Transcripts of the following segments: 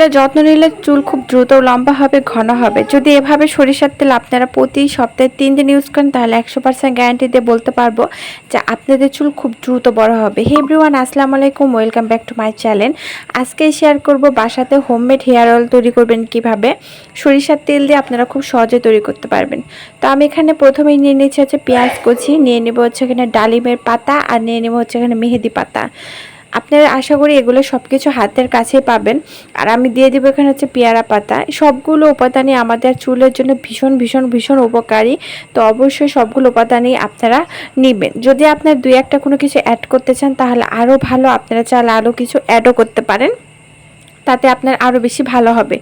চুলের যত্ন নিলে চুল খুব দ্রুত লম্বা হবে, ঘন হবে। যদি এভাবে সরিষার তেল আপনারা প্রতি সপ্তাহে তিন দিন ইউজ করেন, তাহলে একশো পার্সেন্ট গ্যারান্টি দিয়ে বলতে পারব যে আপনাদের চুল খুব দ্রুত বড় হবে। হে এভরিওয়ান আসসালামু আলাইকুম welcome back to my channel আজকে শেয়ার করব বাসাতে হোমমেড হেয়ার অয়েল তৈরি করবেন কীভাবে? সরিষার তেল দিয়ে আপনারা খুব সহজে তৈরি করতে পারবেন। তো আমি এখানে প্রথমেই নিয়ে নিচ্ছি হচ্ছে পেঁয়াজ কুচি, নিয়ে নেব হচ্ছে এখানে ডালিমের পাতা, আর নিয়ে নেব হচ্ছে এখানে মেহেদি পাতা। আপনারা আশা করি এগুলো সব কিছু হাতের কাছেই পাবেন। আর আমি দিয়ে দেবো এখানে হচ্ছে পেয়ারা পাতা। সবগুলো উপাদানই আমাদের চুলের জন্য ভীষণ ভীষণ ভীষণ উপকারী। তো অবশ্যই সবগুলো উপাদানই আপনারা নেবেন। যদি আপনার দুই একটা কোনো কিছু অ্যাড করতে চান, তাহলে আরও ভালো আপনারা চাল আরও কিছু অ্যাডও করতে পারেন। তাতে আপনার আরও বেশি ভালো হবে।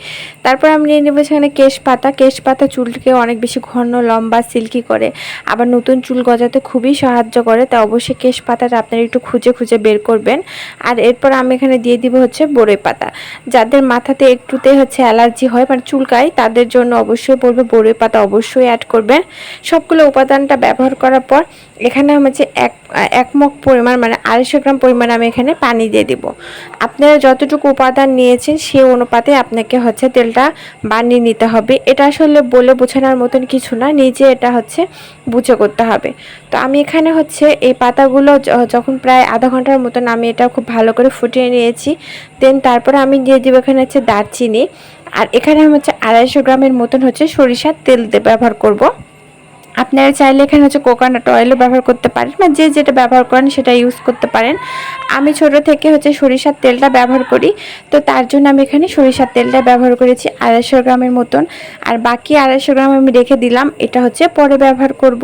তারপর আমি নিয়ে নেব সেখানে কেশ পাতা। কেশ পাতা চুলকে অনেক বেশি ঘন, লম্বা, সিল্কি করে। আবার নতুন চুল গজাতে খুবই সাহায্য করে তাই অবশ্যই কেশ পাতাটা আপনারা একটু খুঁজে খুঁজে বের করবেন। আর এরপর আমি এখানে দিয়ে দিব হচ্ছে বড়ই পাতা। যাদের মাথাতে একটুতে হচ্ছে অ্যালার্জি হয় মানে চুলকায়, তাদের জন্য অবশ্যই বলব বড়ই পাতা অবশ্যই অ্যাড করবেন। সবগুলো উপাদানটা ব্যবহার করার পর এখানে হচ্ছে এক এক পরিমাণ মানে আড়াইশো গ্রাম পরিমাণ আমি এখানে পানি দিয়ে দিব। আপনারা যতটুকু উপাদান নিয়েছেন সেই অনুপাতে আপনাকে হচ্ছে তেলটা বানিয়ে নিতে হবে। এটা আসলে বলে বোঝানোর মতন কিছু না, নিজে এটা হচ্ছে বুঝে করতে হবে। তো আমি এখানে হচ্ছে এই পাতাগুলো যখন প্রায় আধা ঘণ্টার মতন আমি এটা খুব ভালো করে ফুটিয়ে নিয়েছি, দেন তারপরে আমি দিয়ে দিব এখানে হচ্ছে দারচিনি। আর এখানে আমি হচ্ছে আড়াইশো গ্রামের মতন হচ্ছে সরিষার তেল ব্যবহার করব। আপনারা চাইলে এখানে হচ্ছে কোকোনাট অয়েলও ব্যবহার করতে পারেন বা যে যেটা ব্যবহার করেন সেটা ইউজ করতে পারেন। আমি ছোট থেকে হচ্ছে সরিষার তেলটা ব্যবহার করি। তো তার জন্য আমি এখানে সরিষার তেলটা ব্যবহার করেছি আড়াইশো গ্রামের মতন। আর বাকি আড়াইশো গ্রাম আমি রেখে দিলাম। এটা হচ্ছে পরে ব্যবহার করব।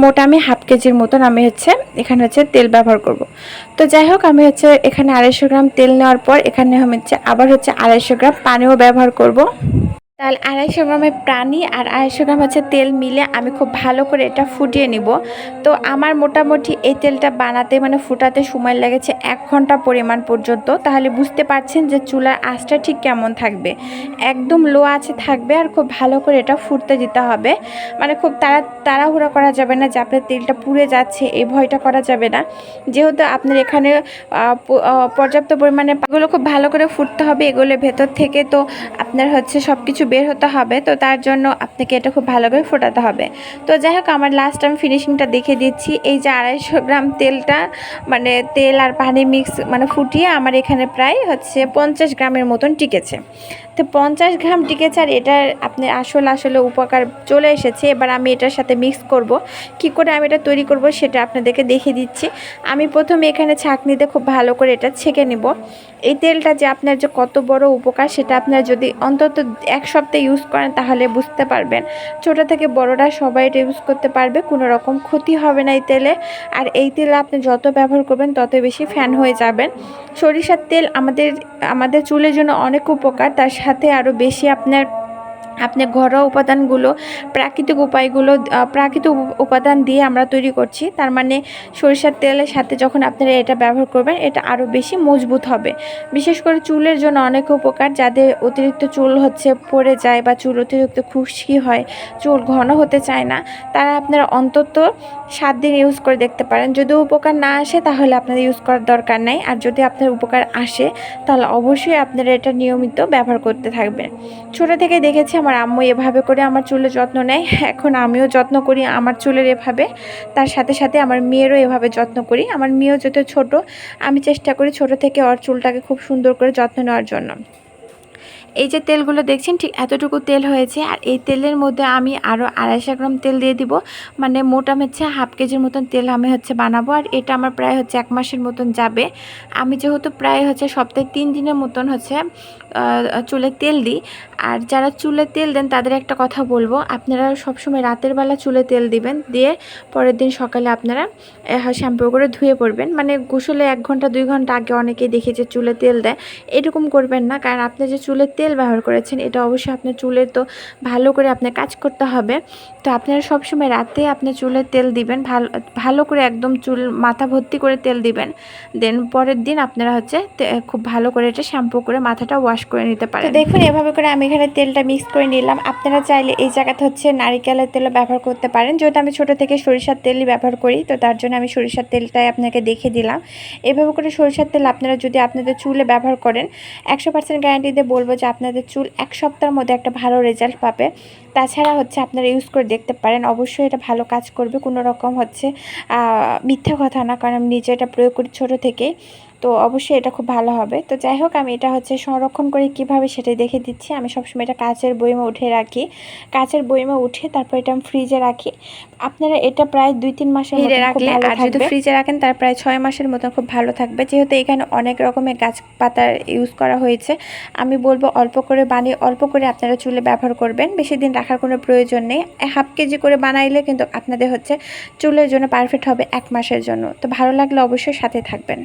মোটা আমি হাফ কেজির মতন আমি হচ্ছে এখানে হচ্ছে তেল ব্যবহার করব। তো যাই হোক, আমি হচ্ছে এখানে আড়াইশো গ্রাম তেল নেওয়ার পর এখানে আমি হচ্ছে আবার হচ্ছে আড়াইশো গ্রাম পানিও ব্যবহার করব। তাহলে আড়াইশো গ্রামের প্রাণী আর আড়াইশো গ্রাম হচ্ছে তেল মিলে আমি খুব ভালো করে এটা ফুটিয়ে নিব। তো আমার মোটামুটি এই তেলটা বানাতে মানে ফুটাতে সময় লেগেছে এক ঘণ্টা পরিমাণ পর্যন্ত। তাহলে বুঝতে পারছেন যে চুলার আঁচটা ঠিক কেমন থাকবে। একদম লো আছে থাকবে আর খুব ভালো করে এটা ফুটতে দিতে হবে। মানে খুব তাড়া তাড়াহুড়া করা যাবে না যে আপনার তেলটা পুড়ে যাচ্ছে, এই ভয়টা করা যাবে না। যেহেতু আপনার এখানে পর্যাপ্ত পরিমাণে এগুলো খুব ভালো করে ফুটতে হবে এগুলো ভেতর থেকে। তো আপনার হচ্ছে সব কিছু বের হতে হবে, তো তার জন্য আপনাকে এটা খুব ভালো করে ফোটাতে হবে। তো যাই হোক, আমার লাস্ট আমি ফিনিশিংটা দেখে দিচ্ছি। এই যে আড়াইশো গ্রাম তেলটা মানে তেল আর পানি মিক্স মানে ফুটিয়ে আমার এখানে প্রায় হচ্ছে পঞ্চাশ গ্রামের মতন টিকেছে। তো পঞ্চাশ গ্রাম টিকেছে আর এটার আপনি আসল আসলে উপকার চলে এসেছে। এবার আমি এটার সাথে মিক্স করব। কি করে আমি এটা তৈরি করব সেটা আপনাদেরকে দেখিয়ে দিচ্ছি। আমি প্রথমে এখানে ছাঁকনিতে খুব ভালো করে এটা ছেঁকে নেব। এই তেলটা যে আপনার যে কত বড় উপকার সেটা আপনার যদি অন্তত এক সপ্তাহ ইউজ করেন, তাহলে বুঝতে পারবেন। ছোট থেকে বড়রা সবাই এটা ইউজ করতে পারবে, কোনো রকম ক্ষতি হবে না এই তেলে। আর এই তেল আপনি যত ব্যবহার করবেন, তত বেশি ফ্যান হয়ে যাবেন। সরিষার তেল আমাদের আমাদের চুলের জন্য অনেক উপকার, তার সাথে আরও বেশি আপনার আপনি ঘরোয়া উপাদানগুলো, প্রাকৃতিক উপায়গুলো প্রাকৃতিক উপ- উপাদান দিয়ে আমরা তৈরি করছি। তার মানে সরিষার তেলের সাথে যখন আপনারা এটা ব্যবহার করবেন, এটা আরও বেশি মজবুত হবে। বিশেষ করে চুলের জন্য অনেক উপকার, যাদের অতিরিক্ত চুল হচ্ছে পড়ে যায় বা চুল অতিরিক্ত খুশকি হয়, চুল ঘন হতে চায় না, তারা আপনারা অন্তত সাত দিন ইউজ করে দেখতে পারেন। যদি উপকার না আসে, তাহলে আপনাদের ইউজ করার দরকার নেই। আর যদি আপনার উপকার আসে, তাহলে অবশ্যই আপনারা এটা নিয়মিত ব্যবহার করতে থাকবেন। ছোটো থেকে দেখেছি, আমার আম্মু এভাবে করে আমার চুলের যত্ন নেয়, এখন আমিও যত্ন করি আমার চুলের এভাবে। তার সাথে সাথে আমার মেয়েরও এভাবে যত্ন করি। আমার মেয়েও যত ছোট, আমি চেষ্টা করি ছোট থেকে ওর চুলটাকে খুব সুন্দর করে যত্ন নেওয়ার জন্য। এই যে তেলগুলো দেখছেন, ঠিক এতটুকু তেল হয়েছে। আর এই তেলের মধ্যে আমি আরও আড়াইশো গ্রাম তেল দিয়ে দিব। মানে মোটা হচ্ছে হাফ কেজির মতন তেল আমি হচ্ছে বানাবো। আর এটা আমার প্রায় হচ্ছে এক মাসের মতন যাবে। আমি যেহেতু প্রায় হচ্ছে সপ্তাহে তিন দিনের মতন হচ্ছে চুলে তেল দিই। আর যারা চুলে তেল দেন, তাদের একটা কথা বলব। আপনারা সবসময় রাতের বেলা চুলে তেল দিবেন। দিয়ে পরের দিন সকালে আপনারা শ্যাম্পু করে ধুয়ে পড়বেন। মানে গোসলে এক ঘণ্টা, দুই ঘণ্টা আগে অনেকেই দেখি যে চুলে তেল দেয়। এরকম করবেন না। কারণ আপনি যে চুলে তেল ব্যবহার করেছেন এটা অবশ্যই আপনার চুলের তো ভালো করে আপনার কাজ করতে হবে। তো আপনারা সবসময় রাতে আপনি চুলে তেল দিবেন ভালো ভালো করে একদম চুল মাথা ভর্তি করে তেল দিবেন। দেন পরের দিন আপনারা হচ্ছে খুব ভালো করে এটা শ্যাম্পু করে মাথাটা ওয়াশ করে নিতে পারেন। দেখুন এভাবে করে আমি এখানে তেলটা মিক্স করে নিলাম। আপনারা চাইলে এই জায়গাতে হচ্ছে নারিকেলের তেলও ব্যবহার করতে পারেন। যেহেতু আমি ছোট থেকে সরিষার তেলই ব্যবহার করি তো তার জন্য আমি সরিষার তেলটাই আপনাকে দেখে দিলাম। এভাবে করে সরিষার তেল আপনারা যদি আপনাদের চুলে ব্যবহার করেন একশো পার্সেন্ট গ্যারান্টি দিয়ে বলব যে আপনাদের চুল এক সপ্তাহের মধ্যে একটা ভালো রেজাল্ট পাবে। তাছাড়া হচ্ছে আপনারা ইউজ করে দেখতে পারেন। অবশ্যই এটা ভালো কাজ করবে। কোনো রকম হচ্ছে মিথ্যা কথা না। কারণ আমি নিজে এটা প্রয়োগ করি ছোটো থেকে তো অবশ্যই এটা খুব ভালো হবে। তো যাই হোক আমি এটা হচ্ছে সংরক্ষণ করে কীভাবে সেটাই দেখে দিচ্ছি। আমি সবসময় এটা কাচের বইমে উঠে রাখি। কাচের বইমে উঠে তারপর এটা আমি ফ্রিজে রাখি। আপনারা এটা প্রায় দুই তিন মাসের মতো খুব রাখলে ভালো যদি থাকবে। ফ্রিজে রাখেন তার প্রায় ছয় মাসের মতো খুব ভালো থাকবে। যেহেতু এখানে অনেক রকমের গাছপাতার ইউজ করা হয়েছে। আমি বলব অল্প করে বানিয়ে অল্প করে আপনারা চুলে ব্যবহার করবেন। বেশি দিন রাখার কোনো প্রয়োজন নেই। হাফ কেজি করে বানাইলে কিন্তু আপনাদের হচ্ছে চুলের জন্য পারফেক্ট হবে এক মাসের জন্য। তো ভালো লাগলে অবশ্যই সাথে থাকবেন।